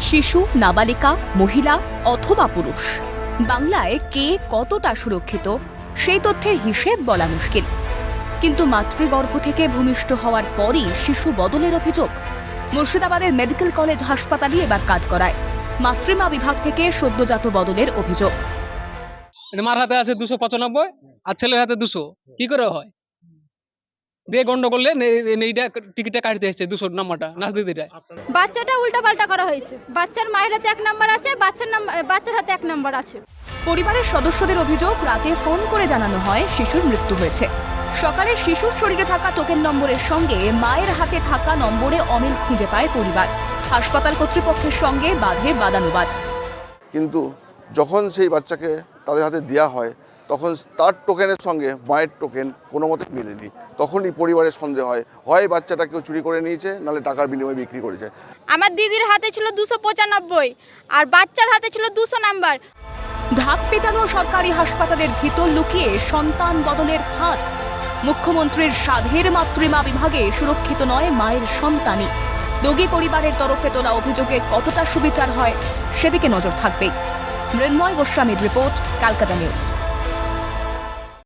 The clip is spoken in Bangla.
শিশু, নাবালিকা, মহিলা অথবা পুরুষ। বাংলায় কে কতটা সুরক্ষিত, সেই তথ্যের হিসেব বলা মুশকিল। কিন্তু মাতৃগর্ভ থেকে ভূমিষ্ঠ হওয়ার পরই শিশু বদলের অভিযোগ। মুর্শিদাবাদের মেডিকেল কলেজ হাসপাতালে এবার কাজ করায়। মাতৃমা বিভাগ থেকে সদ্যজাত বদলের অভিযোগ। মানে মার হাতে আছে দুশো পঁচানব্বই আর ছেলের হাতে দুশো। কি করে হয়? দিয়ে গন্ডগোলে এইটা টিকিটটা কাটতে এসছে দুশো নাম্বারটা নাচ দিদিটাই বাচ্চাটা উল্টা পাল্টা করা হয়েছে। বাচ্চার মায়ের হাতে এক নাম্বার আছে বাচ্চার নাম বাচ্চার হাতে এক নাম্বার আছে। পরিবারের সদস্যদের অভিযোগ রাতে ফোন করে জানানো হয় শিশুর মৃত্যু হয়েছে। সকালে শিশুর শরীরে থাকা টোকেন নম্বরের সঙ্গে মায়ের হাতে থাকা নম্বরে অমিল খুঁজে পায় পরিবার। হাসপাতাল কর্তৃপক্ষের সঙ্গে বাঁধে বাদানুবাদ। কিন্তু যখন সেই বাচ্চাকে তাদের হাতে দেওয়া হয় তখন তার টোকেনের সঙ্গে মায়ের টোকেন কোনো মতে মেলেনি। তখনই পরিবারের সন্দেহ হয় হয় বাচ্চাটা কেউ চুরি করে নিয়েছে নাহলে টাকার বিনিময়ে বিক্রি করেছে। আমার দিদির হাতে ছিল দুশো পঁচানব্বই আর বাচ্চার হাতে ছিল দুশো নাম্বার। ঢাক পেটানো সরকারি হাসপাতালের ভিতর লুকিয়ে সন্তান বদলের ফাঁদ। মুখ্যমন্ত্রীর সাধের মাতৃমা বিভাগে সুরক্ষিত নয় মায়ের সন্তানই। রোগী পরিবারের তরফে তোলা অভিযোগে কতটা সুবিচার হয় সেদিকে নজর থাকবেই। মৃন্ময় গোস্বামীর রিপোর্ট ক্যালকাটা নিউজ।